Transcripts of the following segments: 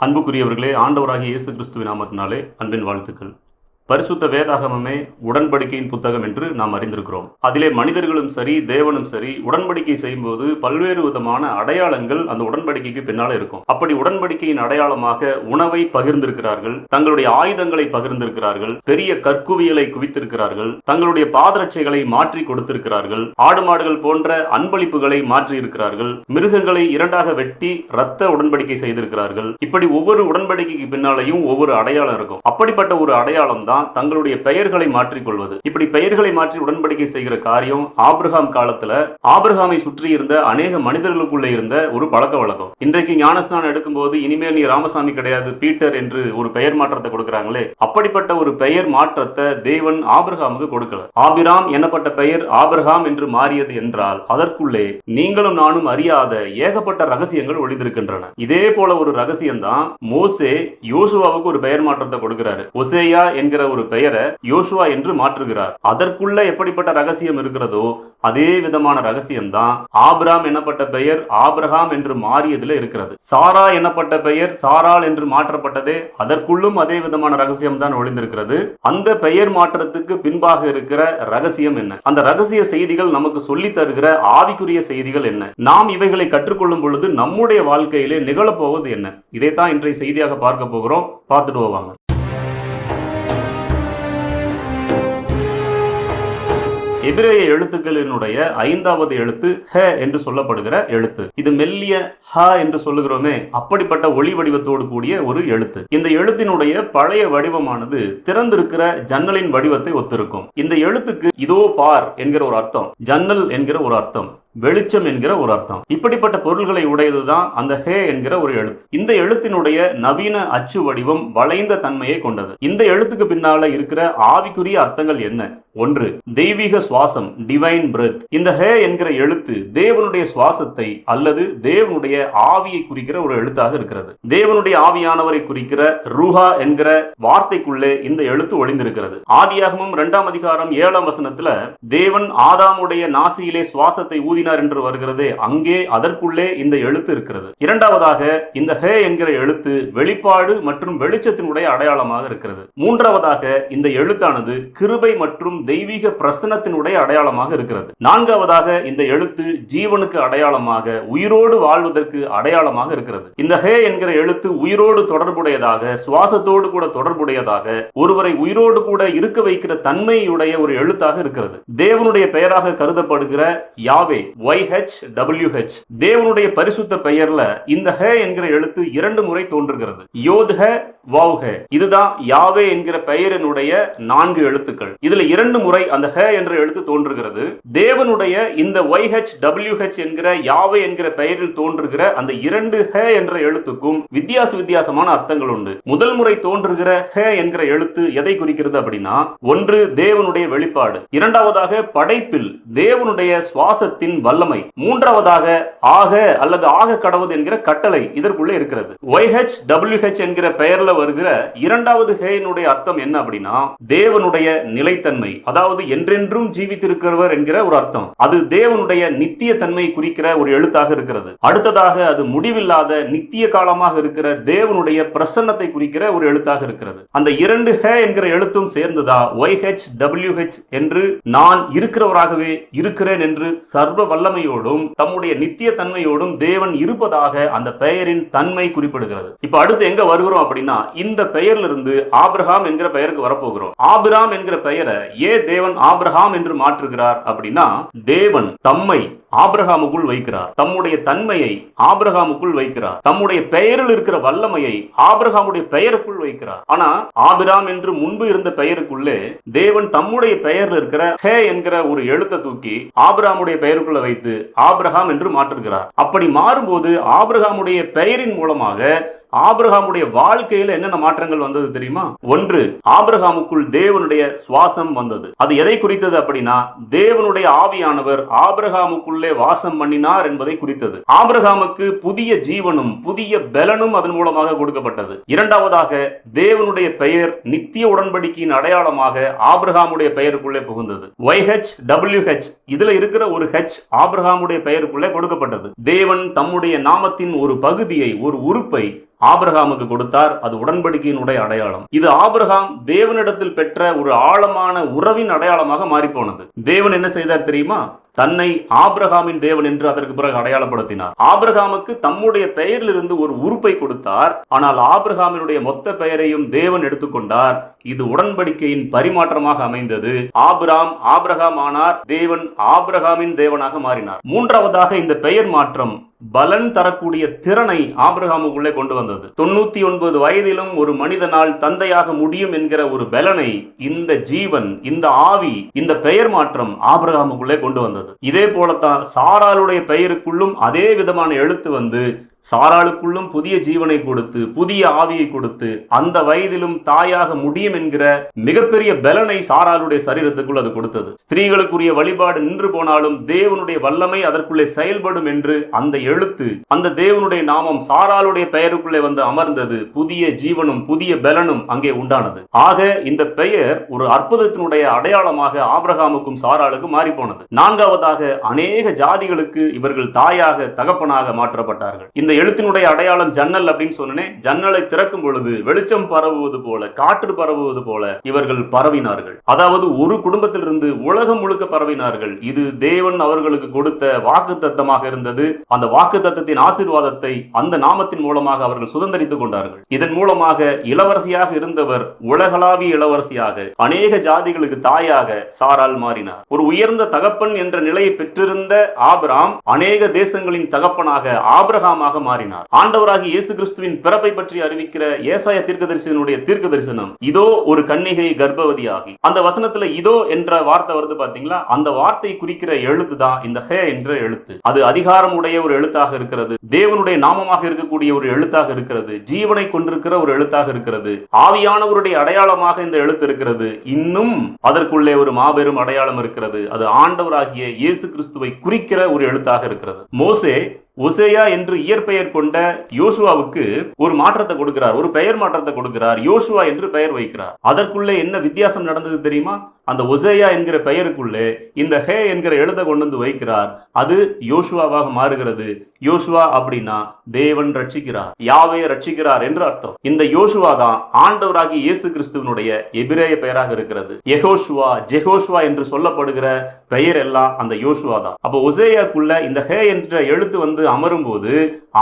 அன்புக்குரியவர்களே ஆண்டவராகிய இயேசு கிறிஸ்துவ நாமத்தினாலே அன்பின் வாழ்த்துக்கள். பரிசுத்த வேதாகமமே உடன்படிக்கையின் புத்தகம் என்று நாம் அறிந்திருக்கிறோம். அதிலே மனிதர்களும் சரி தேவனும் சரி உடன்படிக்கை செய்யும்போது பல்வேறு விதமான அடையாளங்கள் அந்த உடன்படிக்கைக்கு பின்னால இருக்கும். அப்படி உடன்படிக்கையின் அடையாளமாக உணவை பகிர்ந்திருக்கிறார்கள் தங்களுடைய ஆயுதங்களை பகிர்ந்திருக்கிறார்கள் பெரிய கற்குவியலை குவித்திருக்கிறார்கள் தங்களுடைய பாதரட்சைகளை மாற்றி கொடுத்திருக்கிறார்கள் ஆடு மாடுகள் போன்ற அன்பளிப்புகளை மாற்றி இருக்கிறார்கள் மிருகங்களை இரண்டாக வெட்டி ரத்த உடன்படிக்கை செய்திருக்கிறார்கள். இப்படி ஒவ்வொரு உடன்படிக்கைக்கு பின்னாலையும் ஒவ்வொரு அடையாளம் இருக்கும். அப்படிப்பட்ட ஒரு அடையாளம் தான் தங்களுடைய பெயர்களை மாற்றிக்கொள்வது. இப்படி பெயர்களை மாற்றி உடன்படிக்கை செய்கிற காரியம் ஆபிரகாம் காலத்துல ஆபிரகாமை சுற்றி இருந்த அநேக மனிதர்களுக்குள்ள இருந்த ஒரு பழக்க வழக்கம். இன்றைக்கு ஞானஸ்நானம் எடுக்கும்போது இனிமேல் நீ ராமசாமி கிடையாது பீட்டர் என்று ஒரு பெயர் மாற்றத்தை கொடுக்கிறாங்களே. அப்படிப்பட்ட ஒரு பெயர் மாற்றத்தை தேவன் ஆபிரகாமுக்கு கொடுக்கல. ஆபிராம் எனப்பட்ட பெயர் ஆபிரகாம் என்று மாறியது என்றால் அதற்குள்ளே நீங்களும் நானும் அறியாத ஏகப்பட்ட ரகசியங்கள் ஒளிந்திருக்கின்றன. இதே போல ஒரு ரகசியம் தான் மோசே யோசுவாவுக்கு ஒரு பெயர் மாற்றத்தை கொடுக்கிறாரு. ஒசேயா என்கிற ஒரு பெயரை யோசுவா என்று மாற்றுகிறார். அதற்குள்ள எப்படிப்பட்ட ரகசியம் இருக்கிறதோ அதே விதமான ரகசியம் தான் ஆபிராம் எனப்பட்ட பெயர் ஆபிரகாம் என்று மாறியதுல இருக்கிறது. சாரா எனப்பட்ட பெயர் சாரால் என்று மாற்றப்பட்டதே அதற்குள்ளும் அதே விதமான ரகசியம் தான் ஒளிந்திருக்கிறது அந்த பெயர் மாற்றத்துக்கு பின்பாக இருக்கிற ரகசியம் என்ன? அந்த ரகசிய செய்திகள் நமக்கு சொல்லி தருகிற ஆவிக்குரிய செய்திகள் என்ன? நாம் இவைகளை கற்றுக்கொள்ளும் பொழுது நம்முடைய வாழ்க்கையிலே நிகழப்போவது என்ன? இதைத்தான் இன்றைய செய்தியாக பார்க்க போகிறோம். பார்த்துட்டு போவாங்க எபிரேய எழுத்துக்களினுடைய ஐந்தாவது எழுத்து ஹ என்று சொல்லப்படுகிற எழுத்து. இது மெல்லிய ஹ என்று சொல்லுகிறோமே அப்படிப்பட்ட ஒளி வடிவத்தோடு கூடிய ஒரு எழுத்து. இந்த எழுத்தினுடைய பழைய வடிவமானது திறந்திருக்கிற ஜன்னலின் வடிவத்தை ஒத்திருக்கும். இந்த எழுத்துக்கு இதோ பார் என்கிற ஒரு அர்த்தம் ஜன்னல் என்கிற ஒரு அர்த்தம் வெளிச்சம் என்கிற ஒரு அர்த்தம். இப்படிப்பட்ட பொருள்களை உடையதுதான் அந்த ஹே என்கிற ஒரு எழுத்து. இந்த எழுத்தினுடைய நவீன அச்சு வடிவம் வளைந்த தன்மையை கொண்டது. இந்த எழுத்துக்கு பின்னால இருக்கிற ஆவிக்குரிய அர்த்தங்கள் என்ன? ஒன்று தெய்வீக சுவாசம் டிவைன் பிரத் இந்த ஹே என்கிற எழுத்து தேவனுடைய சுவாசத்தை அல்லது தேவனுடைய ஆவியை குறிக்கிற ஒரு எழுத்தாக இருக்கிறது. தேவனுடைய ஆவியானவரை குறிக்கிற ரூஹா என்கிற வார்த்தைக்குள்ளே இந்த எழுத்து ஒளிந்திருக்கிறது. ஆதியாகமும் இரண்டாம் அதிகாரம் ஏழாம் வசனத்துல தேவன் ஆதாமுடைய நாசியிலே சுவாசத்தை ஊதினார் என்று வருகிறதே அங்கே அதற்குள்ளே இந்த எழுத்து இருக்கிறது. இரண்டாவதாக இந்த ஹே என்கிற எழுத்து வெளிப்பாடு மற்றும் வெளிச்சத்தினுடைய அடையாளமாக இருக்கிறது. மூன்றாவதாக இந்த எழுத்தானது கிருபை மற்றும் தெய்வீக பிரசனத்தினுடைய அடையாளமாக இருக்கிறது. நான்காவதாக இந்த எழுத்து ஜீவனுக்கு அடையாளமாக உயிரோடு வாழ்வதற்கு அடையாளமாக இருக்கிறது. இந்த ஹே என்கிற எழுத்து உயிரோடு தொடர்புடையதாக சுவாசத்தோடு கூட தொடர்புடையதாக ஒருவரை உயிரோடு கூட இருக்க வைக்கிற தன்மையுடைய ஒரு எழுத்தாக இருக்கிறது. தேவனுடைய பெயராக கருதப்படுகிற Yahweh Y H W H தேவனுடைய பரிசுத்த பெயர்ல இந்த ஹே என்கிற எழுத்து இரண்டு முறை தோன்றுகிறது. யோத் ஹ வாவ் ஹே இதுதான் யாவே என்கிற பெயரினுடைய நான்கு எழுத்துக்கள். இதுல இரண்டு முறை அந்த ஹ என்ற எழுத்து தோன்றுகிறது. தேவனுடைய இந்த ஒய் ஹெச் டபிள்யூ ஹெச் என்கிற யாவை என்கிற பெயரில் தோன்றுகிற அந்த இரண்டு ஹ என்ற எழுத்துக்கும் வித்தியாச வித்தியாசமான அர்த்தங்கள் உண்டு. முதல் முறை தோன்றுகிற ஹ என்கிற எழுத்து எதை குறிக்கிறது அப்படின்னா ஒன்று தேவனுடைய வெளிப்பாடு. இரண்டாவதாக படைப்பில் தேவனுடைய சுவாசத்தின் வல்லமை. மூன்றாவதாக ஆக அல்லது ஆக கடவுது என்கிற கட்டளை இதற்குள்ளே இருக்கிறது. ஒய் ஹெச் டபிள்யூ ஹெச் என்கிற பெயர்ல வருகிற இரண்டாவது ஹேயினுடைய அர்த்தம் என்ன அப்படின்னா தேவனுடைய நிலைத்தன்மை. அதாவது என்றென்றும் ஜீவித்திருக்கிறவர் என்கிற ஒரு அர்த்தம். அது தேவனுடைய நித்திய தன்மை குறிக்கிற ஒரு எழுத்தாக இருக்கிறது. அடுத்ததாக அது முடிவில்லாத நித்திய காலமாக இருக்கிற தேவனுடைய பிரசன்னத்தை குறிக்கிற ஒரு எழுத்தாக இருக்கிறது. அந்த இரண்டு ஹே என்கிற எழுத்தும் சேர்ந்துதான் ஒய் ஹெச் டபிள்யூ ஹெச் என்று நான் இருக்கிறவராகவே இருக்கிறேன் என்று சர்வ வல்லமையோடும் தம்முடைய நித்திய தன்மையோடும் தேவன் இருப்பதாக அந்த பெயரின் தன்மை குறிப்பிடுகிறது. இப்ப அடுத்து எங்க வருகிறோம் அப்படின்னா இந்த பெயர்ல இருந்து ஆபிரகாம் என்கிற பெயருக்கு வரப்போகிறோம். ஆபிராம் என்கிற பெயரை ஏன் தேவன் ஆபிரகாம் என்று மாற்றுகிறார் அப்படின்னா தேவன் தம்மை ஆபிரகாமுக்குள் வைக்கிறார். தம்முடைய தன்மையை ஆபிரகாமுக்குள் வைக்கிறார். தம்முடைய பெயரில் இருக்கிற வல்லமையை ஆபிரகாமுடைய பெயருக்குள் வைக்கிறார். ஆனா ஆபிராம் என்று முன்பு இருந்த பெயருக்குள்ளே தேவன் தம்முடைய பெயரில் இருக்கிற ஹே என்கிற ஒரு எழுத்தை தூக்கி ஆபிரகாமுடைய பெயருக்குள்ள வைத்து ஆபிரகாம் என்று மாற்றுகிறார். அப்படி மாறும்போது ஆபிரகாமுடைய பெயரின் மூலமாக ஆபிரகாமுடைய வாழ்க்கையில என்னென்ன மாற்றங்கள் வந்தது தெரியுமா? ஒன்று ஆபிரகாமுக்குள் தேவனுடைய சுவாசம் வந்தது. அது எதை குறித்தது அப்படின்னா தேவனுடைய ஆவியானவர் ஆபிரகாமுக்குள்ளே வாசம் பண்ணினார் என்பதை குறித்தது. ஆபிரகாமுக்கு புதிய ஜீவனும் புதிய பலனும் அதன் மூலமாக கொடுக்கப்பட்டது. இரண்டாவதாக தேவனுடைய பெயர் நித்திய உடன்படிக்கையின் அடையாளமாக ஆபிரகாமுடைய பெயருக்குள்ளே புகுந்தது. ஒய்ஹெச் டபிள்யூ ஹெச் இதுல இருக்கிற ஒரு ஹெச் ஆபிரகாமுடைய பெயருக்குள்ளே கொடுக்கப்பட்டது. தேவன் தம்முடைய நாமத்தின் ஒரு பகுதியை ஒரு உறுப்பை ஆபிரகாமுக்கு கொடுத்தார். அது உடன்படிக்கையினுடைய அடையாளம். இது ஆபிரகாம் தேவனிடத்தில் பெற்ற ஒரு ஆழமான உறவின் அடையாளமாக மாறிப்போனது. போனது தேவன் என்ன செய்தார் தெரியுமா? தன்னை ஆபிரகாமின் தேவன் என்று அதற்கு பிறகு அடையாளப்படுத்தினார். ஆபிரகாமுக்கு தம்முடைய பெயரிலிருந்து ஒரு உறுப்பை கொடுத்தார். ஆனால் ஆபிரகாமினுடைய மொத்த பெயரையும் தேவன் எடுத்துக்கொண்டார் இது உடன்படிக்கையின் பரிமாற்றமாக அமைந்தது. ஆபிராம் ஆபிரகாம் ஆனார். தேவன் ஆபிரகாமின் தேவனாக மாறினார். மூன்றாவதாக இந்த பெயர் மாற்றம் பலன் தரக்கூடிய திறனை ஆபிரகாமுக்குள்ளே கொண்டு வந்தது. தொண்ணூத்தி ஒன்பது வயதிலும் ஒரு மனிதனால் தந்தையாக முடியும் என்கிற ஒரு பலனை இந்த ஜீவன் இந்த ஆவி இந்த பெயர் மாற்றம் ஆபிரகாமுக்குள்ளே கொண்டு வந்தது. இதே போலத்தான் சாராளுடைய பெயருக்குள்ளும் அதே விதமான எழுத்து வந்து சாராளுக்குள்ளும் புதிய ஜீவனை கொடுத்து புதிய ஆவியை கொடுத்து அந்த வயதிலும் தாயாக முடியும் என்கிற மிகப்பெரிய பலனை சாராளுடைய சரீரத்துக்குள் அது கொடுத்தது. ஸ்திரீகளுக்குரிய வழிபாடு நின்று போனாலும் தேவனுடைய வல்லமை அதற்குள்ளே செயல்படும் என்று அந்த எழுத்து அந்த தேவனுடைய நாமம் சாராளுடைய பெயருக்குள்ளே வந்து அமர்ந்தது. புதிய ஜீவனும் புதிய பலனும் அங்கே உண்டானது. ஆக இந்த பெயர் ஒரு அற்புதத்தினுடைய அடையாளமாக ஆபிரகாமுக்கும் சாராளுக்கும் மாறி போனது நான்காவதாக அநேக ஜாதிகளுக்கு இவர்கள் தாயாக தகப்பனாக மாற்றப்பட்டார்கள். இந்த எழுத்தினுடைய அடையாளம் ஜன்னல் அப்படின்னு சொன்னேன் ஜன்னலை திறக்கும் பொழுது வெளிச்சம் பரவுவது போல காற்று பரவுவது போல இவர்கள் பரவினார்கள். அதாவது ஒரு குடும்பத்திலிருந்து உலகம் முழுக்க பரவினார்கள். இது தேவன் அவர்களுக்கு கொடுத்த வாக்கு தத்தமாக இருந்தது. அந்த வாக்கு தத்தத்தின் ஆசீர்வாதத்தை அந்த நாமத்தின் மூலமாக அவர்கள் சுதந்திரித்துக் கொண்டார்கள். இதன் மூலமாக இளவரசியாக இருந்தவர் உலகளாவிய இளவரசியாக அநேக ஜாதிகளுக்கு தாயாக சாரால் மாறினார். ஒரு உயர்ந்த தகப்பன் என்ற நிலையை பெற்றிருந்த ஆபிராம் அநேக தேசங்களின் தகப்பனாக ஆபிரகாமாக மாறினார். ஆண்டவராக இயேசு கிறிஸ்துவின் பிறப்பை பற்றி அறிவிக்கிற ஏசாய தீர்க்கதரிசனுடைய தீர்க்க தரிசனம் இதோ ஒரு கன்னிகை கர்ப்பவதியாகி. அந்த வசனத்துல இதோ என்ற வார்த்தை வருது பாத்தீங்களா? அந்த வார்த்தை குறிக்கிற எழுத்து தான் இந்த ஹே என்ற எழுத்து. அது அதிகாரம் உடைய ஒரு எழுத்தாக இருக்கிறது தேவனுடைய நாமமாக இருக்கக்கூடிய ஒரு எழுத்தாக இருக்கிறது ஜீவனை கொண்டிருக்கிற ஒரு எழுத்தாக இருக்கிறது ஆவியானவருடைய அடையாளமாக இந்த எழுத்து இருக்கிறது. இன்னும் அதற்குள்ளே ஒரு மாபெரும் அடையாளம் இருக்கிறது. அது ஆண்டவராகிய இயேசு கிறிஸ்துவை குறிக்கிற ஒரு எழுத்தாக இருக்கிறது. மோசே உசேயா என்று இயற்பெயர் கொண்ட யோசுவாவுக்கு ஒரு மாற்றத்தை கொடுக்கிறார். ஒரு பெயர் மாற்றத்தை கொடுக்கிறார். யோசுவா என்று பெயர் வைக்கிறார். அதற்குள்ளே என்ன வித்தியாசம் நடந்தது தெரியுமா? அந்த ஒசேயா என்கிற பெயருக்குள்ளே இந்த ஹே என்கிற எழுத கொண்டு வந்து வைக்கிறார். அது யோசுவாவாக மாறுகிறது. யோசுவா அப்படின்னா தேவன் ரட்சிக்கிறார். யாவே ரட்சிக்கிறார் என்று அர்த்தம். இந்த யோசுவா தான் ஆண்டவராகி இயேசு கிறிஸ்துவனுடைய எபிரேய பெயராக இருக்கிறது. யெகோஷுவா ஜெகோஷுவா என்று சொல்லப்படுகிற பெயர் எல்லாம் அந்த யோசுவா தான். அப்போ ஒசேயாக்குள்ள இந்த ஹே என்ற எழுத்து வந்து அமரும்போது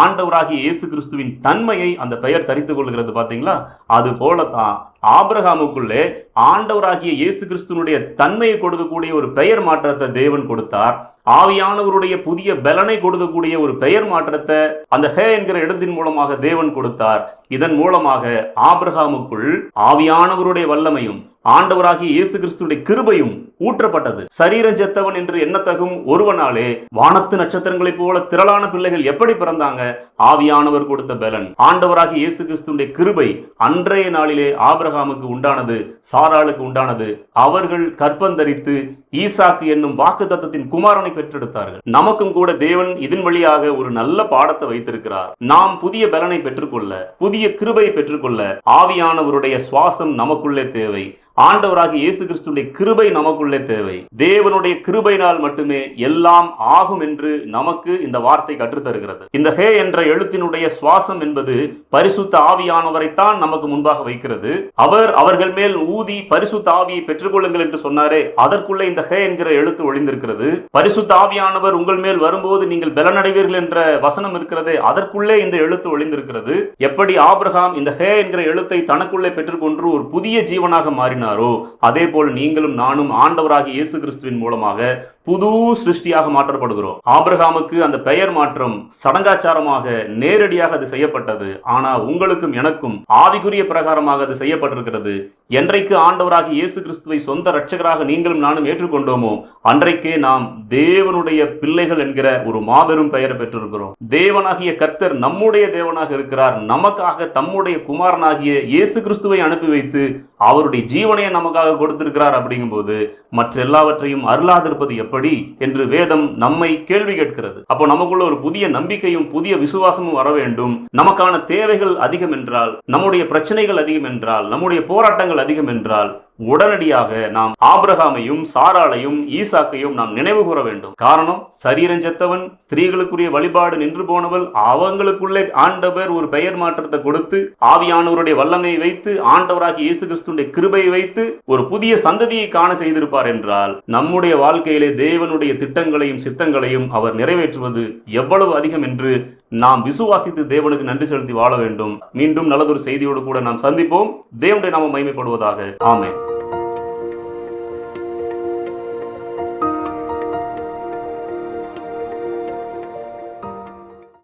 ஆண்டவராகிய இயேசு கிறிஸ்துவின் தன்மையை அந்த பெயர் தரித்து கொள்கிறது பார்த்தீங்களா? அது போலத்தான் ஆபிரகாமுக்குள்ளே ஆண்டவராகிய இயேசு கிறிஸ்துவனுடைய தன்மையை கொடுக்கக்கூடிய ஒரு பெயர் மாற்றத்தை தேவன் கொடுத்தார். ஆவியானவருடைய புதிய பலனை கொடுக்கக்கூடிய ஒரு பெயர் மாற்றத்தை அந்த ஹே என்கிற எழுத்தின் மூலமாக தேவன் கொடுத்தார். இதன் மூலமாக ஆபிரகாமுக்குள் ஆவியானவருடைய வல்லமையும் ஆண்டவராகிய இயேசு கிறிஸ்துடைய கிருபையும் ஊற்றப்பட்டது. சரீரம் செத்தவன் என்று எண்ணத்தகும் ஒருவனாலே வானத்து நட்சத்திரங்களைப் போல திரளான பிள்ளைகள் எப்படி பிறந்தாங்க? ஆவியானவர் கொடுத்த பலன். ஆண்டவராகிய இயேசு கிறிஸ்துடைய கிருபை அன்றைய நாளிலே ஆபிரகாமுக்கு உண்டானது சாராளுக்கு உண்டானது. அவர்கள் கற்பந்தரித்து ஈசாக்கு என்னும் வாக்கு தத்தத்தின் குமாரனை பெற்றெடுத்தார்கள். நமக்கும் கூட தேவன் இதன் வழியாக ஒரு நல்ல பாடத்தை வைத்திருக்கிறார். நாம் புதிய பலனை பெற்றுக்கொள்ள புதிய கிருபையை பெற்றுக்கொள்ள ஆவியானவருடைய சுவாசம் நமக்குள்ளே தேவை. ஆண்டவராகிய இயேசு கிறிஸ்துடைய கிருபை நமக்குள்ளே தேவை. தேவனுடைய கிருபையினால் மட்டுமே எல்லாம் ஆகும் என்று நமக்கு இந்த வார்த்தை கற்றுத்தருகிறது இந்த ஹே என்ற எழுத்தினுடைய சுவாசம் என்பது பரிசுத்த ஆவியானவரைத்தான் நமக்கு முன்பாக வைக்கிறது. அவர் அவர்கள் மேல் ஊதி பரிசுத்த ஆவியை பெற்றுக்கொள்ளுங்கள் என்று சொன்னாரே அதற்குள்ளே இந்த ஹே என்கிற எழுத்து ஒளிந்திருக்கிறது. பரிசுத்த ஆவியானவர் உங்கள் மேல் வரும்போது நீங்கள் பலனடைவீர்கள் என்ற வசனம் இருக்கிறதே அதற்குள்ளே இந்த எழுத்து ஒளிந்திருக்கிறது. எப்படி ஆபிரகாம் இந்த ஹே என்கிற எழுத்தை தனக்குள்ளே பெற்றுக்கொண்டு ஒரு புதிய ஜீவனாக மாறினார் பாடினாரோ அதே போல் நீங்களும் நானும் ஆண்டவராகிய இயேசு கிறிஸ்துவின் மூலமாக புது சிருஷ்டியாக மாற்றப்படுகிறோம். ஆபிரகாமுக்கு அந்த பெயர் மாற்றம் சடங்காச்சாரமாக நேரடியாக அது செய்யப்பட்டது. ஆனா உங்களுக்கும் எனக்கும் ஆவிக்குரிய பிரகாரமாக அது செய்யப்பட்டிருக்கிறது. என்றைக்கு ஆண்டவராக இயேசு கிறிஸ்துவை சொந்த ரட்சகராக நீங்களும் நானும் ஏற்றுக்கொண்டோமோ அன்றைக்கே நாம் தேவனுடைய பிள்ளைகள் என்கிற ஒரு மாபெரும் பெயரை பெற்றிருக்கிறோம். தேவனாகிய கர்த்தர் நம்முடைய தேவனாக இருக்கிறார். நமக்காக தம்முடைய குமாரனாகிய இயேசு கிறிஸ்துவை அனுப்பி வைத்து அவருடைய ஜீவனையை நமக்காக கொடுத்திருக்கிறார் அப்படிங்கும்போது மற்ற எல்லாவற்றையும் அருளாதிருப்பது எப்படி என்று வேதம் நம்மை கேள்வி கேட்கிறது. அப்போ நமக்குள்ள ஒரு புதிய நம்பிக்கையும் புதிய விசுவாசமும் வர வேண்டும். நமக்கான தேவைகள் அதிகம் என்றால் நம்முடைய பிரச்சனைகள் அதிகம் என்றால் நம்முடைய போராட்டங்கள் அதிகம் என்றால் உடனடியாக நாம் ஆபிரகாமையும் சாராளையும் ஈசாக்கையும் நாம் நினைவு கூற வேண்டும். காரணம் சரீரம் செத்தவன் ஸ்திரீகளுக்குரிய வழிபாடு நின்று போனவள் அவங்களுக்குள்ளே ஆண்டவர் ஒரு பெயர் மாற்றத்தை கொடுத்து ஆவியானவருடைய வல்லமையை வைத்து ஆண்டவராகி இயேசு கிறிஸ்துடைய கிருபையை வைத்து ஒரு புதிய சந்ததியை காண செய்திருப்பார் என்றால் நம்முடைய வாழ்க்கையிலே தேவனுடைய திட்டங்களையும் சித்தங்களையும் அவர் நிறைவேற்றுவது எவ்வளவு அதிகம் என்று நாம் விசுவாசித்து தேவனுக்கு நன்றி செலுத்தி வாழ வேண்டும். மீண்டும் நல்லதொரு செய்தியோடு கூட நாம் சந்திப்போம். தேவனுடைய நாம மகிமைப்படுவதாக. ஆமென்.